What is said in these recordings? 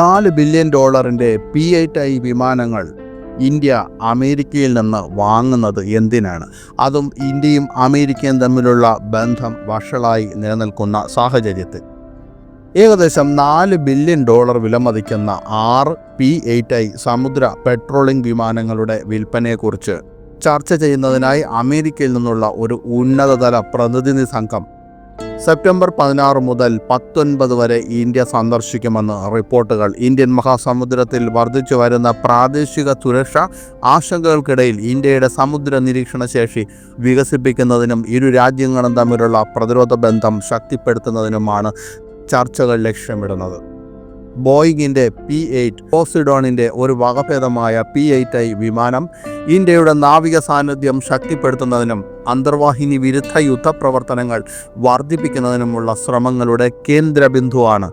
നാല് ബില്യൺ ഡോളറിന്റെ P eight I വിമാനങ്ങൾ ഇന്ത്യ അമേരിക്കയിൽ നിന്ന് വാങ്ങുന്നത് എന്തിനാണ്? അതും ഇന്ത്യയും അമേരിക്കയും തമ്മിലുള്ള ബന്ധം വഷളായി നിലനിൽക്കുന്ന സാഹചര്യത്തിൽ. ഏകദേശം നാല് ബില്യൺ ഡോളർ വിലമതിക്കുന്ന ആറ് പി എയ്റ്റ് ഐ സമുദ്ര പെട്രോളിംഗ് വിമാനങ്ങളുടെ വിൽപ്പനയെക്കുറിച്ച് ചർച്ച ചെയ്യുന്നതിനായി അമേരിക്കയിൽ നിന്നുള്ള ഒരു ഉന്നതതല പ്രതിനിധി സംഘം സെപ്റ്റംബർ പതിനാറ് മുതൽ പത്തൊൻപത് വരെ ഇന്ത്യ സന്ദർശിക്കുമെന്ന് റിപ്പോർട്ടുകൾ. ഇന്ത്യൻ മഹാസമുദ്രത്തിൽ വർദ്ധിച്ചു വരുന്ന പ്രാദേശിക സുരക്ഷ ആശങ്കകൾക്കിടയിൽ ഇന്ത്യയുടെ സമുദ്ര നിരീക്ഷണ ശേഷി വികസിപ്പിക്കുന്നതിനും ഇരു രാജ്യങ്ങളും തമ്മിലുള്ള പ്രതിരോധ ബന്ധം ശക്തിപ്പെടുത്തുന്നതിനുമാണ് ചർച്ചകൾ ലക്ഷ്യമിടുന്നത്. ബോയിങ്ങിന്റെ പി എയ്റ്റ് പോസിഡോണിന്റെ ഒരു വകഭേദമായ പി എയ്റ്റ് ഐ വിമാനം ഇന്ത്യയുടെ നാവിക സാന്നിധ്യം ശക്തിപ്പെടുത്തുന്നതിനും അന്തർവാഹിനി വിരുദ്ധ യുദ്ധപ്രവർത്തനങ്ങൾ വർദ്ധിപ്പിക്കുന്നതിനുമുള്ള ശ്രമങ്ങളുടെ കേന്ദ്രബിന്ദുവാണ്.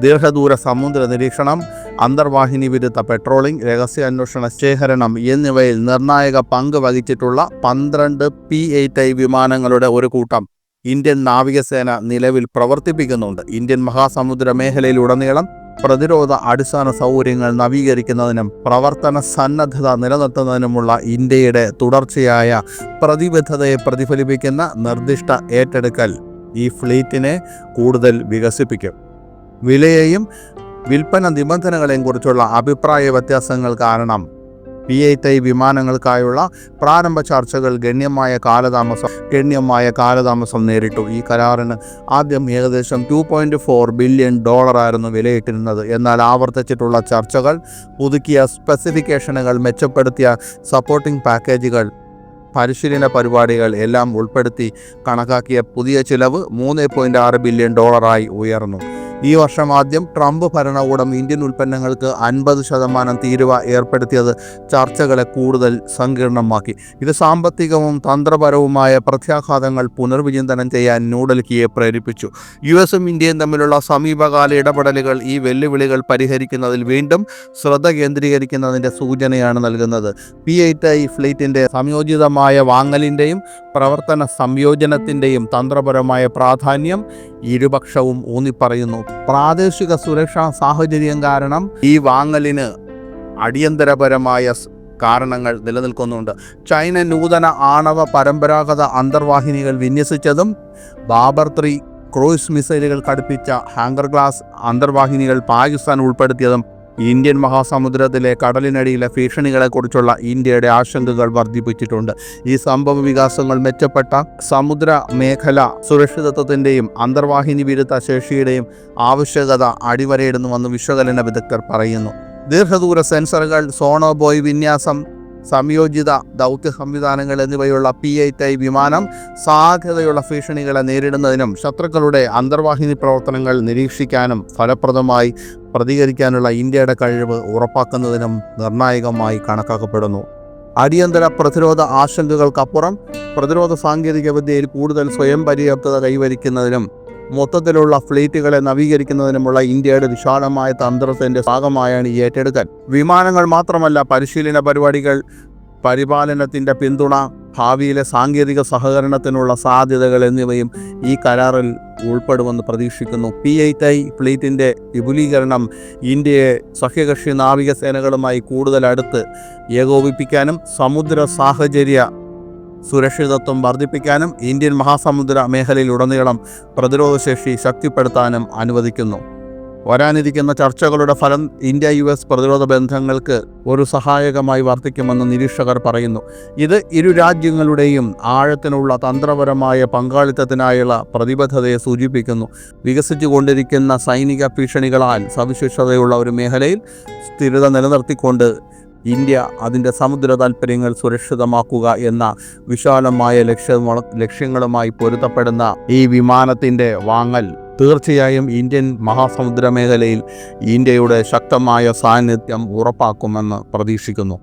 ദീർഘദൂര സമുദ്ര നിരീക്ഷണം അന്തർവാഹിനി വിരുദ്ധ പെട്രോളിംഗ് രഹസ്യാന്വേഷണ ശേഖരണം എന്നിവയിൽ നിർണായക പങ്ക് വഹിച്ചിട്ടുള്ള പന്ത്രണ്ട് പി എയ്റ്റ് ഐ വിമാനങ്ങളുടെ ഒരു കൂട്ടം. ഇന്ത്യൻ നാവികസേന നിലവിൽ പ്രവർത്തിപ്പിക്കുന്നുണ്ട്. ഇന്ത്യൻ മഹാസമുദ്ര മേഖലയിലുടനീളം പ്രതിരോധ അടിസ്ഥാന സൗകര്യങ്ങൾ നവീകരിക്കുന്നതിനും പ്രവർത്തന സന്നദ്ധത നിലനിർത്തുന്നതിനുമുള്ള ഇന്ത്യയുടെ തുടർച്ചയായ പ്രതിബദ്ധതയെ പ്രതിഫലിപ്പിക്കുന്ന നിർദ്ദിഷ്ട ഏറ്റെടുക്കൽ ഈ ഫ്ലീറ്റിനെ കൂടുതൽ വികസിപ്പിക്കും. വിലയെയും വിൽപ്പന നിബന്ധനകളെയും കുറിച്ചുള്ള അഭിപ്രായ വ്യത്യാസങ്ങൾ കാരണം എയ്റ്റ് ഐ വിമാനങ്ങൾക്കായുള്ള പ്രാരംഭ ചർച്ചകൾ ഗണ്യമായ കാലതാമസം ഗണ്യമായ കാലതാമസം നേരിട്ടു. ഈ കരാറിന് ആദ്യം ഏകദേശം ടു പോയിന്റ് ഫോർ ബില്യൺ ഡോളറായിരുന്നു വിലയിട്ടിരുന്നത്. എന്നാൽ ആവർത്തിച്ചിട്ടുള്ള ചർച്ചകൾ പുതുക്കിയ സ്പെസിഫിക്കേഷനുകൾ മെച്ചപ്പെടുത്തിയ സപ്പോർട്ടിംഗ് പാക്കേജുകൾ പരിശീലന പരിപാടികൾ എല്ലാം ഉൾപ്പെടുത്തി കണക്കാക്കിയ പുതിയ ചിലവ് മൂന്ന് ബില്യൺ ഡോളറായി ഉയർന്നു. ഈ വർഷം ആദ്യം ട്രംപ് ഭരണകൂടം ഇന്ത്യൻ ഉൽപ്പന്നങ്ങൾക്ക് അൻപത് ശതമാനം തീരുവ ഏർപ്പെടുത്തിയത് ചർച്ചകളെ കൂടുതൽ സങ്കീർണമാക്കി. ഇത് സാമ്പത്തികവും തന്ത്രപരവുമായ പ്രത്യാഘാതങ്ങൾ പുനർവിചിന്തനം ചെയ്യാൻ ന്യൂഡൽഹിയെ പ്രേരിപ്പിച്ചു. യു എസും ഇന്ത്യയും തമ്മിലുള്ള സമീപകാല ഇടപെടലുകൾ ഈ വെല്ലുവിളികൾ പരിഹരിക്കുന്നതിൽ വീണ്ടും ശ്രദ്ധ കേന്ദ്രീകരിക്കുന്നതിന്റെ സൂചനയാണ് നൽകുന്നത്. പി എയ്റ്റ് ഐ ഫ്ലീറ്റിന്റെ സംയോജിതമായ വാങ്ങലിന്റെയും പ്രവർത്തന സംയോജനത്തിന്റെയും തന്ത്രപരമായ പ്രാധാന്യം ഇരുപക്ഷവും ഊന്നിപ്പറയുന്നു. പ്രാദേശിക സുരക്ഷാ സാഹചര്യം കാരണം ഈ വാങ്ങലിന് അടിയന്തരപരമായ കാരണങ്ങൾ നിലനിൽക്കുന്നുണ്ട്. ചൈന നൂതന ആണവ പരമ്പരാഗത അന്തർവാഹിനികൾ വിന്യസിച്ചതും ബാബർ ത്രീ ക്രൂയിസ് മിസൈലുകൾ ഘടിപ്പിച്ച ഹാങ്കർ ഗ്ലാസ് അന്തർവാഹിനികൾ പാകിസ്ഥാൻ ഉൾപ്പെടുത്തിയതും ഇന്ത്യൻ മഹാസമുദ്രത്തിലെ കടലിനടിയിലെ ഭീഷണികളെക്കുറിച്ചുള്ള ഇന്ത്യയുടെ ആശങ്കകൾ വർദ്ധിപ്പിച്ചിട്ടുണ്ട്. ഈ സംഭവ വികാസങ്ങൾ മെച്ചപ്പെട്ട സമുദ്ര മേഖല സുരക്ഷിതത്വത്തിന്റെയും അന്തർവാഹിനി വിരുദ്ധ ശേഷിയുടെയും ആവശ്യകത അടിവരയിടുന്നുവെന്ന് വിശ്വകലന വിദഗ്ധർ പറയുന്നു. ദീർഘദൂര സെൻസറുകൾ സോണോ ബോയ് വിന്യാസം സംയോജിത ദൗത്യ സംവിധാനങ്ങൾ എന്നിവയുള്ള പി എയ്റ്റ് ഐ വിമാനം സാധ്യതയുള്ള ഭീഷണികളെ നേരിടുന്നതിനും ശത്രുക്കളുടെ അന്തർവാഹിനി പ്രവർത്തനങ്ങൾ നിരീക്ഷിക്കാനും ഫലപ്രദമായി പ്രതികരിക്കാനുള്ള ഇന്ത്യയുടെ കഴിവ് ഉറപ്പാക്കുന്നതിനും നിർണായകമായി കണക്കാക്കപ്പെടുന്നു. അടിയന്തര പ്രതിരോധ ആശങ്കകൾക്കപ്പുറം പ്രതിരോധ സാങ്കേതികവിദ്യയിൽ കൂടുതൽ സ്വയം പര്യാപ്തത കൈവരിക്കുന്നതിനും മൊത്തത്തിലുള്ള ഫ്ലീറ്റുകളെ നവീകരിക്കുന്നതിനുമുള്ള ഇന്ത്യയുടെ വിശാലമായ തന്ത്രത്തിന്റെ ഭാഗമായാണ് ഏറ്റെടുക്കൽ. വിമാനങ്ങൾ മാത്രമല്ല പരിശീലന പരിപാടികൾ പരിപാലനത്തിന്റെ പിന്തുണ ഭാവിയിലെ സാങ്കേതിക സഹകരണത്തിനുള്ള സാധ്യതകൾ എന്നിവയും ഈ കരാറിൽ ഉൾപ്പെടുമെന്ന് പ്രതീക്ഷിക്കുന്നു. പി എയ്റ്റ് ഐ ഫ്ലീറ്റിന്റെ വിപുലീകരണം ഇന്ത്യയെ സഖ്യകക്ഷി നാവികസേനകളുമായി കൂടുതൽ അടുത്ത് ഏകോപിപ്പിക്കാനും സമുദ്ര സാഹചര്യ സുരക്ഷിതത്വം വർദ്ധിപ്പിക്കാനും ഇന്ത്യൻ മഹാസമുദ്ര മേഖലയിലുടനീളം പ്രതിരോധശേഷി ശക്തിപ്പെടുത്താനും അനുവദിക്കുന്നു. വരാനിരിക്കുന്ന ചർച്ചകളുടെ ഫലം ഇന്ത്യ യു എസ് പ്രതിരോധ ബന്ധങ്ങൾക്ക് ഒരു സഹായകമായി വർദ്ധിക്കുമെന്ന് നിരീക്ഷകർ പറയുന്നു. ഇത് ഇരു രാജ്യങ്ങളുടെയും ആഴത്തിനുള്ള തന്ത്രപരമായ പങ്കാളിത്തത്തിനായുള്ള പ്രതിബദ്ധതയെ സൂചിപ്പിക്കുന്നു. വികസിച്ചുകൊണ്ടിരിക്കുന്ന സൈനിക ഭീഷണികളാൽ സവിശേഷതയുള്ള ഒരു മേഖലയിൽ സ്ഥിരത നിലനിർത്തിക്കൊണ്ട് ഇന്ത്യ അതിന്റെ സമുദ്ര താൽപ്പര്യങ്ങൾ സുരക്ഷിതമാക്കുക എന്ന വിശാലമായ ലക്ഷ്യ ലക്ഷ്യങ്ങളുമായി പൊരുത്തപ്പെടുന്ന ഈ വിമാനത്തിന്റെ വാങ്ങൽ തീർച്ചയായും ഇന്ത്യൻ മഹാസമുദ്ര മേഖലയിൽ ഇന്ത്യയുടെ ശക്തമായ സാന്നിധ്യം ഉറപ്പാക്കുമെന്ന് പ്രതീക്ഷിക്കുന്നു.